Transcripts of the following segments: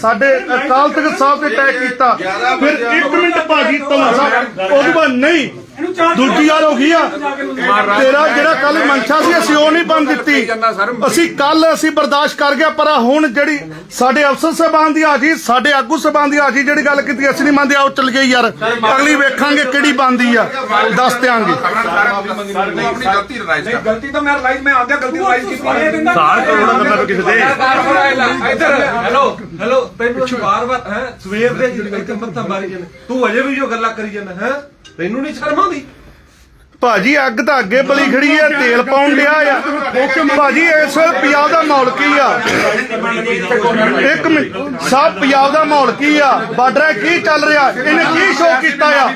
ਸਾਡੇ ਅਕਾਲ ਤਖਤ ਸਾਹਿਬ ਤੇ ਅਟੈਕ ਕੀਤਾ। ਫਿਰ 1 ਮਿੰਟ ਭਾਜੀ ਧੰਨਾ ਸਾਹਿਬ ਬਾਅਦ ਨਹੀਂ। ਦੂਜੀ ਵਾਰ ਹੋ ਗਈ ਆ। ਤੇਰਾ ਜਿਹੜਾ ਕੱਲ ਮਨਸ਼ਾ ਸੀ ਅਸੀਂ ਉਹ ਨਹੀਂ ਬੰਦ ਦਿੱਤੀ। ਅਸੀਂ ਕੱਲ ਅਸੀਂ ਬਰਦਾਸ਼ਤ ਕਰ ਗਿਆ ਪਰ ਹੁਣ ਜਿਹੜੀ ਸਾਡੇ ਅਫਸਰ ਸਾਹਿਬਾਨ ਦੀ ਹਾਜੀ ਸਾਡੇ ਆਗੂ ਸਾਹਿਬਾਨ ਦੀ ਹਾਜੀ ਜਿਹੜੀ ਗੱਲ ਕੀਤੀ ਅਸੀਂ ਨਹੀਂ ਮੰਨਦੇ ਆਓ ਚੱਲ ਗਏ ਯਾਰ। ਅਗਲੀ ਵੇਖਾਂਗੇ ਕਿਹੜੀ ਬੰਦੀ ਆ। ਦੱਸ ਦਿਆਂਗੇ। ਆਪਣੀ ਗਲਤੀ ਰਿਲਾਈਜ਼ ਕਰ ਗਲਤੀ ਤਾਂ ਮੈਂ ਰਿਲਾਈਜ਼ ਮੈਂ ਆਂਦਿਆ ਗਲਤੀ ਰਿਲਾਈਜ਼ ਕੀਤੀ ਹੈ। ਸਾਰ ਕਰੋਨਾ ਦਾ ਮੈਂ ਕਿਸੇ ਦੇ। ਇੱਧਰ ਹੈਲੋ ਹੈਲੋ ਤੈਨੂੰ ਵਾਰ ਵਾਰ ਹੈ? ਸਵੇਰ ਦੇ ਇੱਥੇ ਮੱਥਾ ਮਾਰੀ ਜਾਂਦਾ। ਤੂੰ ਅਜੇ ਵੀ ਜੋ ਗੱਲਾਂ ਕਰੀ ਜਾਂਦਾ ਹੈ? ਤੈਨੂੰ ਨਹੀਂ ਸ਼ਰਮ ਆਉਂਦੀ? ਭਾਜੀ ਅੱਗ ਤਾਂ ਅੱਗੇ ਬਲੀ ਖੜੀ ਆ ਤੇਲ ਪਾਉਣ ਡਿਆ ਆ। ਭਾਜੀ ਇਸ ਵੇਲੇ ਪੰਜਾਬ ਦਾ ਮਾਹੌਲ ਕੀ ਆ? ਇੱਕ ਮਿੰਟ ਸਭ ਪੰਜਾਬ ਦਾ ਮਾਹੌਲ ਕੀ ਆ? ਬਾਰਡਰ ਕੀ ਚੱਲ ਰਿਹਾ? ਇਹਨੇ ਕੀ ਸ਼ੋਅ ਕੀਤਾ ਆ?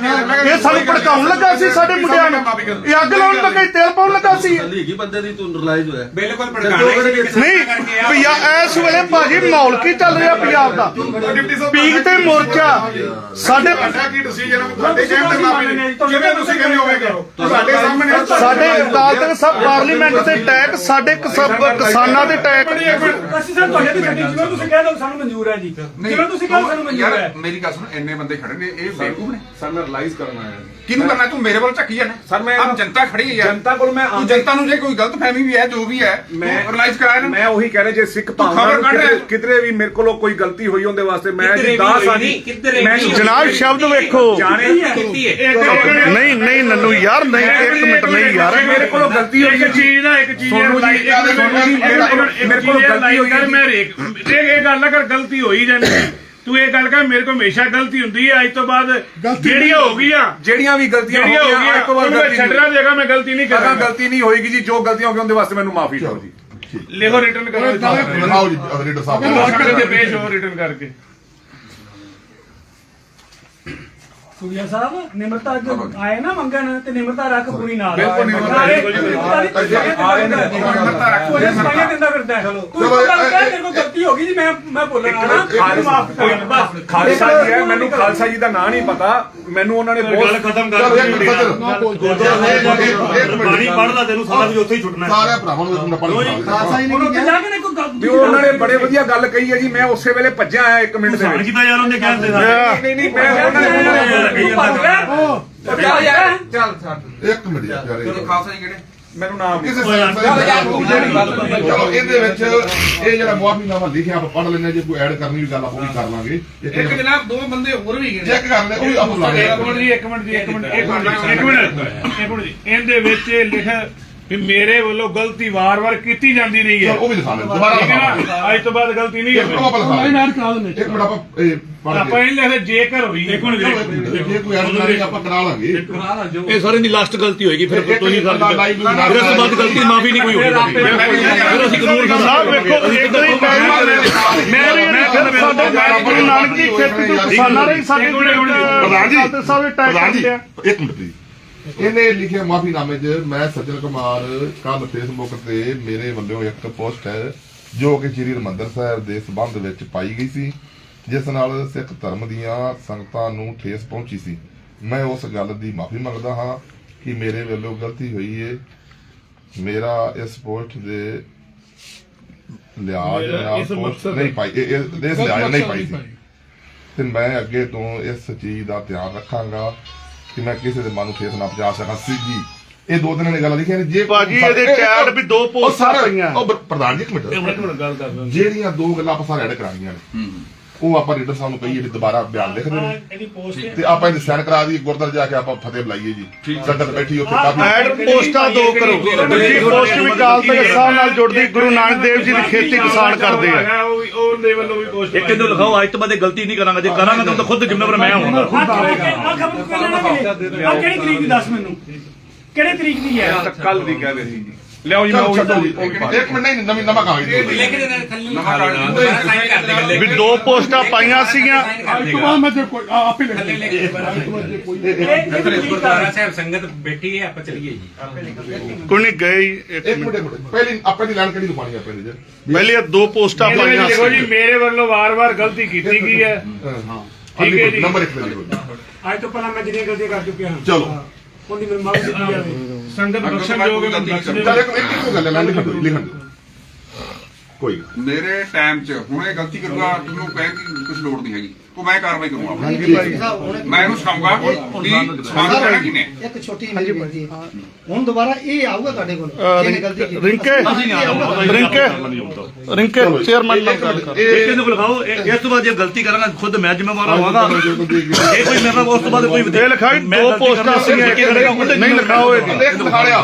ਇਹ ਸਾਨੂੰ ਭੜਕਾਉਣ ਲੱਗਾ ਸੀ ਸਾਡੇ ਮੁੰਡਿਆਂ ਨੂੰ। ਇਹ ਅੱਗ ਲਾਉਣ ਲੱਗਾ ਸੀ, ਤੇਲ ਪਾਉਣ ਲੱਗਾ ਸੀ। ਹੈਗੀ ਬੰਦੇ ਦੀ ਤੂੰ ਰਿਲਾਈਜ਼ ਹੋਇਆ ਬਿਲਕੁਲ ਭੜਕਾਣਾ ਨਹੀਂ ਪਿਆ ਇਸ ਵੇਲੇ ਭਾਜੀ ਮਾਹੌਲ ਕੀ ਚੱਲ ਰਿਹਾ ਪੰਜਾਬ ਦਾ? ਪੀਕ ਤੇ ਮੋਰਚਾ। ਸਾਡੇ ਕੀ ਡਿਸੀਜਨ ਤੁਹਾਡੇ ਕਹਿਣ ਤੇ ਮਾਫੀ ਜਿਵੇਂ ਤੁਸੀਂ ਕਹਿੰਦੇ ਹੋਵੇ ਕਰੋ ਤੁਹਾਡੇ ਸਾਹਮਣੇ ਸਾਡੇ ਅਕਾਲ ਤਖਤ ਸਾਹਿਬ ਪਾਰਲੀਮੈਂਟ ਤੇ ਅਟੈਕ ਸਾਡੇ ਕਿਸਾਨ- ਕਿਸਾਨਾਂ ਦੇ ਅਟੈਕ ਅਸੀਂ ਸਰ ਤੁਹਾਡੇ ਤੇ ਛੱਡੀ। ਜਿਵੇਂ ਤੁਸੀਂ ਕਹਿ ਸਾਨੂੰ ਮਨਜ਼ੂਰ ਹੈ ਜੀ। ਜਿਵੇਂ ਤੁਸੀਂ ਕਹੋ ਸਾਨੂੰ ਮਨਜ਼ੂਰ ਯਾਰ ਹੈ। ਮੇਰੀ ਗੱਲ ਸੁਣ ਇੰਨੇ ਬੰਦੇ ਖੜੇ ਨੇ ਇਹ ਬੇਵਕੂਫ ਨੇ? ਸਰ ਮੈਂ ਰਿਲਾਈਜ਼ ਕਰਨ ਆਇਆ ਕਿਹਨੂੰ ਕਰਨਾ? ਤੂੰ ਮੇਰੇ ਵੱਲ ਝੱਕੀ ਜਾਣਾ। ਸਰ, ਮੈਂ- ਆਪ ਜਨਤਾ ਖੜੀ ਹੈ ਯਾਰ। ਜਨਤਾ ਕੋਲ ਮੈਂ ਤੂੰ ਜਨਤਾ ਨੂੰ ਜੇ ਕੋਈ ਗਲਤ ਫਹਿਮੀ ਵੀ ਹੈ ਜੋ ਵੀ ਹੈ ਮੈਂ ਰਿਲਾਈਜ਼ ਕਰਾਇਆ ਨਾ ਮੈਂ ਉਹੀ ਕਹਿ ਰਿਹਾ ਜੇ ਸਿੱਖ ਖਬਰ ਭਾਵਨਾ ਕੱਢ ਰਿਹਾ। ਕਿਧਰੇ ਕਿਧਰੇ ਵੀ ਮੇਰੇ ਕੋਲੋਂ ਕੋਈ ਗਲਤੀ ਹੋਈ ਉਹਦੇ ਵਾਸਤੇ ਮੈਂ ਕਿਧਰੇ ਜੀ ਵੀ ਦਾਸ ਹੋਈ ਆ ਨਹੀਂ, ਜੀ ਕਿਧਰੇ ਮੈਂ ਵੀ ਜਨਾਬ ਸ਼ਬਦ ਵੇਖੋ। ਜਾਣੇ ਕੀਤੀ ਹੈ ਨਹੀਂ ਨਹੀਂ ਨੰਨੂ ਯਾਰ ਨਹੀਂ ਇੱਕ ਮਿੰਟ ਨਹੀਂ ਯਾਰ ਮੇਰੇ ਕੋਲੋਂ ਗਲਤੀ ਹੋਈ ਇੱਕ ਚੀਜ਼ ਦਾ ਇੱਕ ਚੀਜ਼ ਸੋਨੂੰ ਜੀ, ਮੇਰਾ- ਕੋਲ ਗਲਤੀ ਹੋਈ ਹੈ। ਮੈਂ ਰੇਕ ਇਹ ਇਹ ਗੱਲ ਨਾ ਕਰ ਗਲਤੀ ਹੋਈ ਜਾਂਦੀ ਹੈ। ਤੂੰ ਇਹ ਗੱਲ ਕਰ ਮੇਰੇ ਕੋਲ ਹਮੇਸ਼ਾ ਗਲਤੀ ਹੁੰਦੀ ਹੈ। ਅੱਜ ਤੋਂ ਬਾਅਦ ਜਿਹੜੀਆਂ ਹੋ ਗਈਆਂ ਜਿਹੜੀਆਂ ਵੀ ਗਲਤੀਆਂ ਹੋ ਹੋਈਆਂ ਅੱਜ ਤੋਂ ਗਈਆਂ ਬਾਅਦ ਗਲਤੀ ਨਹੀਂ ਛੱਡਣਾ ਦੇਗਾ ਮੈਂ ਗਲਤੀ ਨਹੀਂ ਕਰਾਂਗਾ। ਗਲਤੀ ਨਹੀਂ ਹੋਏਗੀ ਜੀ ਜੋ ਗਲਤੀਆਂ ਹੋ ਗਈਆਂ ਉਹਦੇ ਵਾਸਤੇ ਮੈਨੂੰ ਮਾਫੀ ਦਿਓ ਜੀ। ਲਿਖੋ ਰਿਟਰਨ ਕਰੋ ਜੀ ਰੀਡਰ ਸਾਹਿਬ ਪੇਸ਼ ਹੋ ਰਿਟਰਨ ਕਰਕੇ। ਸੁਖਿਆ ਸਾਹਿਬ ਨਿਮਰਤਾ ਅੱਜ ਆਏ ਨਾ ਮੰਗਣ ਤੇ ਨਿਮਰਤਾ ਰੱਖ ਪੂਰੀ ਨਾਲ। ਬਿਲਕੁਲ ਨਿਮਰਤਾ ਦਿੰਦਾ ਫਿਰਦਾ। ਚਲੋ, ਗੱਲ ਕਹਿ, ਤੇਰੇ ਕੋਲ ਗਲਤੀ ਹੋ ਗਈ ਜੀ ਮੈਂ ਮੈਂ ਬੋਲਣਾ ਨਾ। ਕਰ। ਖਾਲਸਾ ਜੀ ਹੈ ਮੈਨੂੰ ਖਾਲਸਾ ਜੀ ਦਾ ਨਾਂ ਨਹੀਂ ਪਤਾ। ਮੈਨੂੰ ਉਹਨਾਂ ਨੇ ਬਹੁਤ ਖਤਮ ਚਲੋ ਇੱਕ ਮਿੰਟ ਸੱਜਣ ਬਾਣੀ ਪੜਦਾ ਤੈਨੂੰ ਸਾਰਾ ਵੀ ਉੱਥੇ ਹੀ ਛੁੱਟਣਾ ਸਾਰੇ ਭਰਾਵਾਂ ਨੂੰ ਤੁਹਾਨੂੰ ਪੜ੍ਹਨਾ ਖਾਲਸਾ ਜਾ ਕੇ ਨੇ ਕੋਈ ਗੱਲ ਵੀ ਉਹਨਾਂ ਨੇ ਬੜੇ ਵਧੀਆ ਗੱਲ ਕਹੀ ਹੈ ਜੀ ਮੈਂ ਉਸੇ ਵੇਲੇ ਭੱਜਿਆ ਆਇਆ 1 ਮਿੰਟ ਦੇ ਵਿੱਚ। ਕੀਤਾ ਯਾਰ ਉਹਨੇ ਕਹਿੰਦੇ ਨਹੀਂ ਨਹੀਂ ਮੈਂ ਉਹਨਾਂ ਨੇ ਭੱਜ ਗਿਆ। ਚੱਲ ਯਾਰ। ਚੱਲ ਛੱਡ ਇੱਕ ਮਿੰਟ ਯਾਰ ਚਲੋ ਖਾਲਸਾ ਜੀ ਕਿਹੜੇ? ਮੈਨੂੰ ਨਾਮ ਕਿਸੇ ਚਲੋ ਇਹਦੇ ਵਿੱਚ ਇਹ ਜਿਹੜਾ ਮੁਆਫੀਨਾਮਾ ਲਿਖਿਆ ਆਪਾਂ ਪੜ੍ਹ ਹਾਂ, ਜੇ ਕੋਈ ਐਡ ਕਰਨੀ ਵੀ ਗੱਲ ਆਪਾਂ ਉਹ ਵੀ ਕਰ ਲਾਂਗੇ। ਇੱਕ ਜਨਾਬ ਦੋ ਬੰਦੇ ਹੋਰ ਵੀ ਗਏ ਚੈੱਕ ਕਰ ਲੈ ਉਹ ਵੀ ਆਪਾਂ ਲਾ ਇੱਕ ਮਿੰਟ ਜੀ ਇੱਕ ਮਿੰਟ ਜੀ ਇੱਕ ਮਿੰਟ ਇੱਕ ਮਿੰਟ ਇੱਕ ਮਿੰਟ। ਇੱਕ ਮਿੰਟ ਜੀ। ਇਹਦੇ ਵਿੱਚ ਇਹ ਲਿਖ ਵੀ ਮੇਰੇ ਵੱਲੋਂ ਗਲਤੀ ਵਾਰ-ਵਾਰ ਕੀਤੀ ਜਾਂਦੀ ਰਹੀ ਹੈ। ਉਹ ਵੀ ਦਿਖਾ ਲੈ ਦੁਬਾਰਾ ਠੀਕ ਹੈ ਦਿਖਾ ਨਾ ਅੱਜ ਤੋਂ ਬਾਅਦ ਗਲਤੀ ਨਹੀਂ ਇੱਕ ਮਿੰਟ ਹੋਵੇ ਆਪਾਂ ਲਿਖਾ ਲੈ ਇੱਕ ਮਿੰਟ ਆਪਾਂ ਇਹ ਪੜ੍ਹ ਆਪਾਂ ਇਹ ਲਿਖਦੇ ਜੇਕਰ ਹੋਈ ਇੱਕ ਮਿੰਟ ਜੇ ਕੋਈ ਐਡ ਕਰਾਂਗੇ ਆਪਾਂ ਕਰਾ ਲਾਂਗੇ। ਇਹ ਸਾਰੇ ਦੀ ਲਾਸਟ ਗਲਤੀ ਹੋਏਗੀ ਫਿਰ ਤੁਸੀਂ ਲਾਈਵ ਫਿਰ ਉਸ ਤੋਂ ਬਾਅਦ ਗਲਤੀ ਮਾਫੀ ਨਹੀਂ ਕੋਈ ਹੋਣੀ ਫਿਰ ਅਸੀਂ ਕਾਨੂੰਨ ਸਾਹਿਬ ਵੇਖੋ ਇੱਕ ਹੀ ਮੈਂ ਵੀ ਫਿਰ ਸਾਡੇ ਨਾਲ ਗੁਰੂ ਨਾਨਕ ਜੀ ਖੇਤੀ ਤੋਂ ਕਿਸਾਨਾਂ ਨੇ ਸਾਡੇ ਪ੍ਰਧਾਨ ਜੀ ਪ੍ਰਧਾਨ ਜੀ ਇੱਕ ਮਿੰਟ ਜੀ। ਇਹਨੇ ਲਿਖਿਆ ਮਾਫੀਨਾਮੇ 'ਚ ਮੈਂ ਸੱਜਣ ਕੁਮਾਰ ਕੱਲ ਫੇਸਬੁੱਕ ਤੇ ਮੇਰੇ ਵੱਲੋਂ ਇੱਕ ਪੋਸਟ ਹੈ ਜੋ ਕਿ ਸ੍ਰੀ ਹਰਿਮੰਦਰ ਸਾਹਿਬ ਦੇ ਸਬੰਧ ਵਿੱਚ ਪਾਈ ਗਈ ਸੀ ਜਿਸ ਨਾਲ ਸਿੱਖ ਧਰਮ ਦੀਆਂ ਸੰਗਤਾਂ ਨੂੰ ਠੇਸ ਪਹੁੰਚੀ ਸੀ। ਮੈਂ ਉਸ ਗੱਲ ਦੀ ਮਾਫੀ ਮੰਗਦਾ ਹਾਂ ਕਿ ਮੇਰੇ ਵੱਲੋਂ ਗਲਤੀ ਹੋਈ ਹੈ ਮੇਰਾ ਇਸ ਪੋਸਟ ਦੇ ਲਿਆਜ ਨਾਲ post ਨਹੀਂ ਪਾਈ ਇਸ ਲਿਆਜ ਨਹੀਂ ਪਾਈ ਸੀ। ਤੇ ਮੈਂ ਅੱਗੇ ਤੋਂ ਇਸ ਚੀਜ਼ ਦਾ ਧਿਆਨ ਰੱਖਾਂਗਾ। ਕਿ ਮੈਂ ਕਿਸੇ ਦੇ ਮਨ ਨੂੰ ਠੇਸ ਨਾ ਪਹੁੰਚਾ ਸਕਾਂ। ਸਿੱਧੀ ਇਹ ਦੋ ਦਿਨਾਂ ਨੇ ਗੱਲ ਲਿਖੀਆਂ ਨੇ ਜੇ ਭਾਜੀ, ਇਹਦੇ ਚੈਟ ਵੀ ਦੋ ਪੋਸਟਾਂ ਸਾਰਾ- ਪਈਆਂ। ਉਹ ਪ੍ਰਧਾਨ ਜੀ ਇੱਕ ਮਿੰਟ। ਗੱਲ ਕਰ ਜਿਹੜੀਆਂ ਦੋ ਗੱਲਾਂ ਆਪਾਂ ਸਾਰੇ ਐਡ ਕਰਾਂਗੀਆਂ ਨੇ। ਉਹ ਆਪਾਂ ਰੀਡਰ ਸਾਹਿਬ ਨੂੰ ਕਹੀਏ ਵੀ ਦੁਬਾਰਾ ਬਿਆਨ ਲਿਖ ਦੇਣ ਇਹਦੀ ਪੋਸਟ ਤੇ ਆਪਾਂ ਇਹਦੀ ਸਾਈਨ ਕਰਾ ਦਈਏ ਗੁਰਦੁਆਰੇ ਜਾ ਕੇ ਆਪਾਂ ਫਤਿਹ ਬੁਲਾਈਏ ਜੀ ਸੰਗਤ ਬੈਠੀ ਉੱਥੇ ਕਾਫੀ ਐਡ ਪੋਸਟਾਂ ਦੋ ਕਰੋ ਦੂਜੀ ਪੋਸਟ ਵੀ ਅਕਾਲ ਤਖਤ ਸਾਹਿਬ ਨਾਲ ਜੁੜਦੀ ਗੁਰੂ ਨਾਨਕ ਦੇਵ ਜੀ ਦੀ ਖੇਤੀ ਕਿਸਾਨ ਕਰਦੇ ਆ ਉਹ ਵੀ ਉਹਦੇ ਵੱਲੋਂ ਵੀ ਪੋਸਟ ਇੱਕ ਇਹਨੂੰ ਲਿਖਾਓ ਅੱਜ ਤੋਂ ਬਾਅਦ ਗਲਤੀ ਨਹੀਂ ਕਰਾਂਗਾ ਜੇ ਕਰਾਂਗਾ ਤਾਂ ਖੁਦ ਜ਼ਿੰਮੇਵਾਰ ਮੈਂ ਹੋਵਾਂਗਾ ਆ ਖਬਰ ਕਿਹੜੀ ਤਰੀਕ ਦੀ ਦੱਸ ਮੈਨੂੰ ਕਿਹੜੇ ਤਰੀਕ ਦੀ ਹੈ ਕੱਲ ਦੀ ਕਹਿ ਰਹੇ ਸੀ ਜੀ ਲਿਆਓ ਜੀ ਮੈਂ ਉਹੀ ਜੀ ਇੱਕ ਮਿੰਟ ਨਹੀਂ। ਨਵੀਂ ਨਵਾਂ ਕਾਗਜ਼ ਲਿਖ ਦੇ ਨਾਲ ਥੱਲੇ ਨਵਾਂ ਸਾਈਨ ਕਰ ਦੇ ਵੀ ਦੋ ਪੋਸਟਾਂ ਪਾਈਆਂ ਸੀਗੀਆਂ। ਗੁਰਦੁਆਰਾ ਸਾਹਿਬ ਸੰਗਤ ਬੈਠੀ ਹੈ ਆਪਾਂ ਚਲੀਏ ਜੀ। ਕੋਈ ਨਹੀਂ ਹੀ ਇੱਕ ਮਿੰਟ। ਪਹਿਲੀ ਆਪਾਂ ਦੀ ਲਾਈਨ ਕਿਹੜੀ ਤੋਂ ਪਾਣੀ ਆਪਾਂ ਇਹਦੇ 'ਚ ਪਹਿਲੇ ਦੋ ਪੋਸਟਾਂ ਪਾਈਆਂ ਦੇਖੋ ਜੀ ਮੇਰੇ ਵੱਲੋਂ ਵਾਰ-ਵਾਰ ਗਲਤੀ ਕੀਤੀ ਗਈ ਹੈ। ਹਾਂ। ਠੀਕ ਹੈ ਜੀ। ਨੰਬਰ ਇੱਕ ਤੇ ਲਿਖੋ ਜੀ। ਅੱਜ ਤੋਂ ਪਹਿਲਾਂ ਮੈਂ ਜਿਹੜੀਆਂ ਗਲਤੀਆਂ ਕਰ ਚੁੱਕਿਆ ਹਾਂ। ਚਲੋ। ਉਹਦੀ ਮੈਨੂੰ ਮਾਫੀ ਦਿੱਤੀ ਜਾਵੇ ਸੰਗਤ ਬਖਸ਼ਣ ਜੋਗ ਹੈ ਬਖਸ਼ ਚੱਲ ਇੱਕ ਇੱਕ ਇੱਕੋ ਗੱਲ ਹੈ ਮੈਂ ਲਿਖਣ ਦਿਓ, ਲਿਖਣ ਦਿਓ। ਕੋਈ ਗੱਲ ਮੇਰੇ ਟਾਈਮ 'ਚ ਹੁਣ ਇਹ ਗਲਤੀ ਕਰੂਗਾ ਤੁਹਾਨੂੰ ਕਹਿਣ ਦੀ ਕੁਝ ਲੋੜ ਨਹੀਂ ਹੈਗੀ। ਉਹ ਮੈਂ ਕਾਰਵਾਈ ਕਰੂੰਗਾ ਮੈਂ ਇਹਨੂੰ ਸਿਖਾਉਂਗਾ ਵੀ ਸਮਾਨ ਕਰਨਾ ਕਿਨੇ ਇੱਕ ਛੋਟੀ ਜਿਹੀ ਬੇਨਤੀ ਹੈ। ਹੁਣ ਦੁਬਾਰਾ ਇਹ ਆਊਗਾ ਤੁਹਾਡੇ ਕੋਲ ਜਿਹਨੇ ਗਲਤੀ ਕੀਤੀ। ਰਿੰਕੇ? ਰਿੰਕੇ? ਰਿੰਕੇ ਚੇਅਰਮੈਨ ਨਾਲ ਗੱਲ ਕਰ। ਇਹ ਇਹਨੂੰ ਲਿਖਾਓ ਇਹ- ਇਸ ਤੋਂ ਬਾਅਦ ਜੇ ਗਲਤੀ ਕਰਾਂਗਾ ਖੁਦ ਮੈਂ ਜ਼ਿੰਮੇਵਾਰ ਹੋਵਾਂਗਾ। ਇਹ ਕੋਈ ਮੇਰੇ ਨਾਲ ਉਸ ਤੋਂ ਬਾਅਦ ਕੋਈ ਇਹ ਲਿਖਾਈ ਮੈਂ ਦੋ ਗਲਤੀ ਪੋਸਟਾਂ ਕਰਨਾ, ਸੀਗੀਆਂ ਲਿਖ ਕੇ ਖੜੇਗਾ, ਉਹਦੇ ਨਹੀਂ ਲਿਖਾਓ ਇਹ। ਲਿਖ ਲਿਖਾ ਲਿਆ।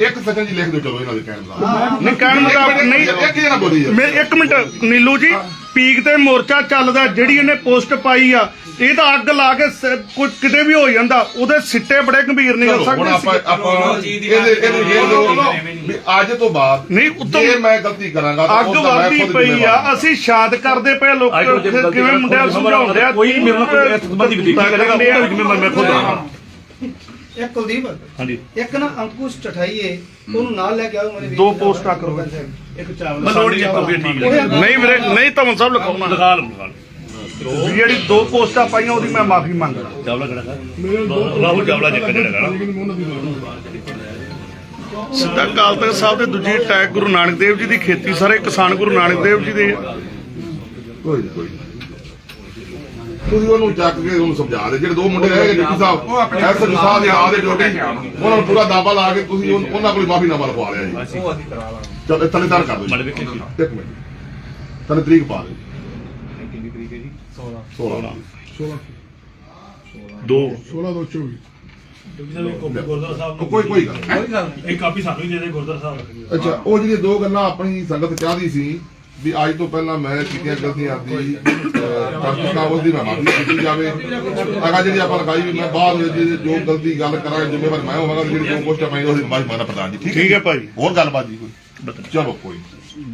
ਇੱਕ ਸੱਜਣ ਜੀ ਲਿਖ ਦਿਓ ਚਲੋ ਇਹਨਾਂ ਦੇ ਕਹਿਣ ਦਾ। ਨਹੀਂ ਕਹਿਣ ਮੁਤਾਬਕ ਨਹੀਂ। ਇੱਕ ਜਣਾ ਬੋਲੀ ਯਾਰ ਮੈਂ ਇੱਕ ਮਿੰਟ ਨੀਲੂ ਜੀ। ਪੀਕ ਤੇ ਮੋਰਚਾ ਚੱਲਦਾ ਜਿਹੜੀ ਇਹਨੇ ਪੋਸਟ ਪਾਈ ਆ ਇਹ ਤਾਂ ਅੱਗ ਲਾ ਕੇ ਸ- ਕੋਈ ਕਿਤੇ ਵੀ ਹੋ ਜਾਂਦਾ ਉਹਦੇ ਸਿੱਟੇ ਬੜੇ ਗੰਭੀਰ ਨਹੀਂ ਹੋ ਚਲੋ ਹੁਣ ਸਕਦੇ ਆਪਾਂ ਆਪਾਂ ਇਹਦੇ ਇਹਦੇ ਵੀ ਅੱਜ ਤੋਂ ਬਾਅਦ ਨਹੀਂ ਉੱਤੋਂ ਜੇ ਮੈਂ ਗਲਤੀ ਕਰਾਂਗਾ ਤਾਂ ਅੱਗ ਉਸ ਦਾ ਮੈਂ ਵੱਧਦੀ ਖੁਦ ਪਈ ਆ ਜ਼ਿੰਮੇਵਾਰ ਅਸੀਂ ਸ਼ਾਦ ਕਰਦੇ ਪਏ ਲੋਕ ਕਿਵੇਂ ਮੁੰਡਿਆਂ ਨੂੰ ਸਮਝਾਉਂਦੇ ਆ? ਕੋਈ ਮੇਰੇ ਨਾਲ ਕੋਈ ਇਸ ਸੰਬੰਧੀ ਵਿਦਿਆ ਕਰੇਗਾ ਉਹਦਾ ਜ਼ਿੰਮੇਵਾਰ ਮੈਂ ਖੁਦ ਹਾਂ। ਇੱਕ ਕੁਲਦੀਪ ਹਾਂਜੀ। ਇੱਕ ਨਾ ਅੰਕੁਸ਼ ਚਠਾਈਏ ਉਹਨੂੰ ਨਾਲ ਲੈ ਕੇ ਆਓ ਮੇਰੇ ਵੀਰ ਦੋ। ਪੋਸਟਾਂ ਕਰੋ। ਮੈਂ ਲੋੜ ਨਹੀਂ ਆਪਾਂ। ਫਿਰ ਠੀਕ ਹੈ। ਨਹੀਂ ਵੀਰੇ ਨਹੀਂ ਤਾਂ ਸਭ ਲਿਖਾਉਣਾ ਲਗਾ ਲਓ ਲਗਾ ਲਓ। ਜਿਹੜੀ ਦੋ ਪੋਸਟਾਂ ਪਾਈਆਂ ਉਹਦੀ ਮੈਂ ਮਾਫੀ ਮੰਗਦਾ। ਚਾਵਲਾ ਕਿਹੜਾ ਰਾਹੁਲ ਸਿੱਧਾ ਤਖਤ ਸਾਹਿਬ ਦੇ ਦੂਜੀ ਟੈਗ ਗੁਰੂ ਨਾਨਕ ਦੇਵ ਜੀ ਦੀ ਖੇਤੀ ਸਾਰੇ ਕਿਸਾਨ ਗੁਰੂ ਨਾਨਕ ਦੇਵ ਜੀ ਦੇ। ਕੋਈ ਕੋਈ। ਤੁਸੀਂ ਉਹਨੂੰ ਚੱਕ ਕੇ ਉਹਨੂੰ ਸਮਝਾ ਦੇ ਜਿਹੜੇ ਦੋ ਮੁੰਡੇ ਹੈਗੇ ਡਿਪਟੀ ਸਾਹਿਬ ਐਸਐਸ ਸਾਹਿਬ ਦੇ ਆ ਦੇ ਡਿਊਟੀ ਉਹਨਾਂ ਨੂੰ ਪੂਰਾ ਦਾਬਾ ਲਾ ਕੇ ਤੁਸੀਂ ਉਹਨ- ਉਹਨਾਂ ਕੋਲ ਮਾਫੀ ਨਾਮਾ ਲਖਵਾ ਲਿਆ ਜੀ। ਉਹ ਅਸੀਂ ਕਰਾ ਲਾਂਗੇ ਚਲ ਥੱਲੇ ਤਾਰ ਕਰ ਦਿਓ ਜੀ। ਇੱਕ ਮਿੰਟ। ਥੱਲੇ ਤਰੀਕ ਪਾ ਦਿਓ ਕਿੰਨੀ ਤਰੀਕ ਹੈ ਜੀ? 16 16 ਦੋ। 16 ਤੋਂ 24 ਗੁਰਦੁਆਰਾ ਸਾਹਿਬ ਕੋਈ ਕੋਈ ਗੱਲ ਨਹੀਂ। ਕੋਈ ਗੱਲ ਨਹੀਂ। ਇੱਕ ਕਾਪੀ ਸਾਨੂੰ ਹੀ ਦੇ ਦੇ ਗੁਰਦੁਆਰਾ ਸਾਹਿਬ। ਅੱਛਾ ਉਹ ਜਿਹੜੀਆਂ ਦੋ ਗੱਲਾਂ ਆਪਣੀ ਸੰਗਤ ਚਾਹਦੀ ਸੀ ਵੀ ਅੱਜ ਤੋਂ ਪਹਿਲਾਂ ਮੈਂ ਕੀਤੀਆਂ ਗਲਤੀਆਂ ਦੀ ਕਰਤੂਤਾ ਉਹਦੀ ਮੈਂ ਮਾਫੀ ਕੀਤੀ ਜਾਵੇ। ਅਗਾ ਜਿਹੜੀ ਆਪਾਂ ਲਗਾਈ ਵੀ ਮੈਂ ਬਾਅਦ ਵਿੱਚ ਜੇ ਜੋ ਗਲਤੀ ਗੱਲ ਕਰਾਂਗਾ ਜ਼ਿੰਮੇਵਾਰ ਮੈਂ ਹੋਵਾਂਗਾ ਜਿਹੜੀ ਦੋ ਪੋਸਟਾਂ ਪਾਈ ਉਹਦੀ ਮਾਫੀ ਮੰਗਣਾ ਪ੍ਰਧਾਨ ਜੀ ਠੀਕ ਹੈ ਭਾਈ। ਹੋਰ ਗੱਲਬਾਤ ਜੀ ਕੋਈ? ਚਲੋ ਕੋਈ।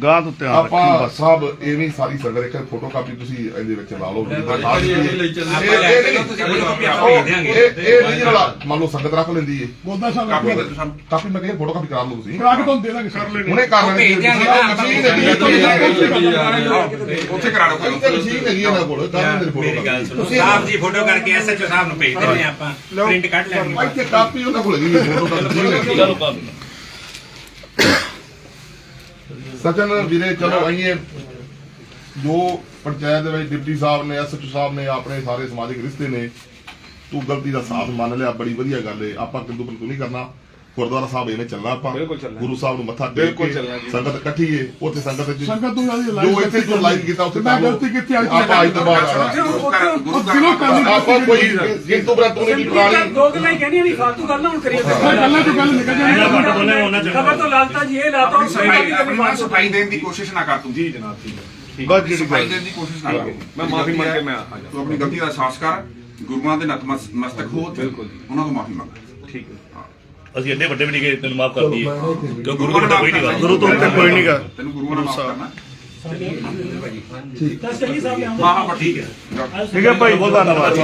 ਗਾਂ ਤੋਂ ਧਿਆਨ ਰੱਖੀ ਆਪਾਂ ਬਸ। ਸਭ ਐਵੇਂ ਹੀ ਸਾਰੀ ਸੰਗਤ ਇੱਕ ਫੋਟੋ ਕਾਪੀ ਤੁਸੀਂ ਇਹਦੇ ਵਿੱਚ ਲਾ ਲਓ ਜਿੱਦਾਂ ਆਪਾਂ ਕੋਈ ਕਾਪੀ ਆਪੇ ਇਹ ਇਹ ਨਹੀਂ ਜਿਹੜਾ ਮੰਨ ਲਓ ਸੰਗਤ ਰੱਖ ਲੈਂਦੀ ਏ। ਕਾਪੀ ਦੇ ਦਿਓ ਸਾਨੂੰ ਕਾਪੀ ਮੈਂ ਕਿਹਾ ਫੋਟੋ ਕਾਪੀ ਕਰਾ ਲਓ ਤੁਸੀਂ। ਕਰਾ ਕੇ ਤੁਹਾਨੂੰ ਦੇ ਦਾਂਗੇ ਕਰ ਲੈਣੇ ਹੁਣੇ ਕਰ ਲੈਣੀ ਉੱਥੇ ਕਰਾ ਲਓ ਕੋਈ ਉੱਥੇ ਮਸ਼ੀਨ ਹੈਗੀ ਇਹਨਾਂ ਕੋਲ। ਕਰ ਲੈਂਦੇ ਫੋਟੋ ਮੇਰੀ ਗੱਲ ਸੁਣੋ ਸਾਹਿਬ ਜੀ ਫੋਟੋ ਕਰਕੇ ਐਸਐਚਓ ਸਾਹਿਬ ਨੂੰ ਭੇਜ ਦਿੰਦੇ ਹਾਂ ਆਪਾਂ। ਪ੍ਰਿੰਟ ਕੱਢ ਲੈਣਗੇ ਇੱਥੇ ਕਾਪੀ ਉਹਨਾਂ ਕੋਲ ਹੈਗੀ ਫੋਟੋ ਕਾਪੀ ਚਲੋ ਕਾਪੀ ਸਚਨ ਵੀਰੇ, ਚਲੋ ਆਈਏ। ਜੋ ਪੰਚਾਇਤ ਦੇ ਵਿੱਚ ਡਿਪਟੀ ਸਾਹਿਬ ਨੇ ਐਸਐਚਓ ਸਾਹਿਬ ਨੇ, ਆਪਣੇ ਸਾਰੇ ਸਮਾਜਿਕ ਰਿਸ਼ਤੇ ਨੇ, ਤੂੰ ਗਲਤੀ ਦਾ ਸਾਥ ਮੰਨ ਲਿਆ, ਬੜੀ ਵਧੀਆ ਗੱਲ ਏ। ਆਪਾਂ ਕਿੰਦੂ ਪਰਤੂ ਨਹੀਂ ਕਰਨਾ। ਗੁਰਦੁਆਰਾ ਸਾਹਿਬ ਇਹਨੇ ਚੱਲਣਾ ਆਪਾਂ। ਬਿਲਕੁਲ ਚੱਲਣਾ। ਗੁਰੂ ਸਾਹਿਬ ਨੂੰ ਮੱਥਾ ਟੇਕ ਬਿਲਕੁਲ ਕੇ ਚੱਲਣਾ ਜੀ। ਸੰਗਤ ਇਕੱਠੀ ਏ ਉੱਥੇ ਸੰਗਤ ਚ ਸੰਗਤ ਤੋਂ ਜ਼ਿਆਦਾ ਜੋ ਇੱਥੇ ਤੋਂ ਲਾਈਵ ਕੀਤਾ ਉੱਥੇ ਮੈਂ। ਗਲਤੀ ਕੀਤੀ ਅੱਜ ਆਪਾਂ ਅੱਜ ਤੋਂ ਘਰ ਗੁਰੂ ਦਿਲੋਂ ਕਰਨੀ ਆਪਾਂ ਕੋਈ ਜਿੰਤੂ ਬਰਤੂ ਨਹੀਂ ਪੁਰਾਣੀ ਦੋ ਗੱਲਾਂ ਹੀ ਕਹਿਣੀਆਂ ਨਹੀਂ ਫਾਲਤੂ ਗੱਲ ਨਾ ਹੁਣ ਕਰੀਏ ਗੱਲਾਂ ਤੋਂ ਗੱਲ ਨਿਕਲ ਜਾਂਦੀ ਘੱਟ ਬੋਲੇ ਉਹਨਾਂ ਚ ਖਬਰ ਤੋਂ ਲਾਲਤਾ ਜੀ ਇਹ ਲਾਤਾ ਸਫ਼ਾਈ ਆਪਣੀ ਨਾ ਸਫ਼ਾਈ ਦੇਣ ਦੀ ਕੋਸ਼ਿਸ਼ ਨਾ ਕਰ ਤੂੰ। ਜੀ ਜਨਾਬ ਠੀਕ ਹੈ। ਬਸ ਜਿਹੜੀ ਸਫ਼ਾਈ ਦੇਣ ਦੀ ਕੋਸ਼ਿਸ਼ ਨਾ ਕਰ। ਮੈਂ ਮਾਫੀ ਮੰਗ ਕੇ ਮੈਂ ਆ ਜਾ ਤੂੰ ਆਪਣੀ ਗਲਤੀ ਦਾ ਅਹਿਸਾਸ ਕਰ ਗੁਰੂਆਂ ਦੇ ਨਤਮਸ- ਮਸਤਕ ਹੋ ਬਿਲਕੁਲ ਜੀ। ਉਹਨਾਂ ਤੋਂ ਮਾਫੀ ਮੰਗ। ਠੀਕ ਹੈ। ਅਸੀਂ ਇੰਨੇ ਵੱਡੇ ਵੀ ਨਹੀਂ ਗਏ ਤੈਨੂੰ ਮਾਫ ਕਰ ਦਈਏ ਕਿਉਂ ਗੁਰੂ ਕੋਲ ਕੋਈ ਨਹੀਂ ਗੱਲ ਗੁਰੂ ਤੋਂ ਉੱਤੇ ਕੋਈ ਨਹੀਂ ਗਾ ਤੈਨੂੰ ਗੁਰੂਆਂ ਨਾਲ ਮਾਫ ਕਰਨਾ। ਤਾਂ ਸਹੀ ਸਾਹਿਬ ਲਿਆਉਂਦੇ ਹਾਂ। ਹਾਂ ਠੀਕ ਹੈ। ਠੀਕ ਹੈ ਭਾਈ ਬਹੁਤ ਧੰਨਵਾਦ।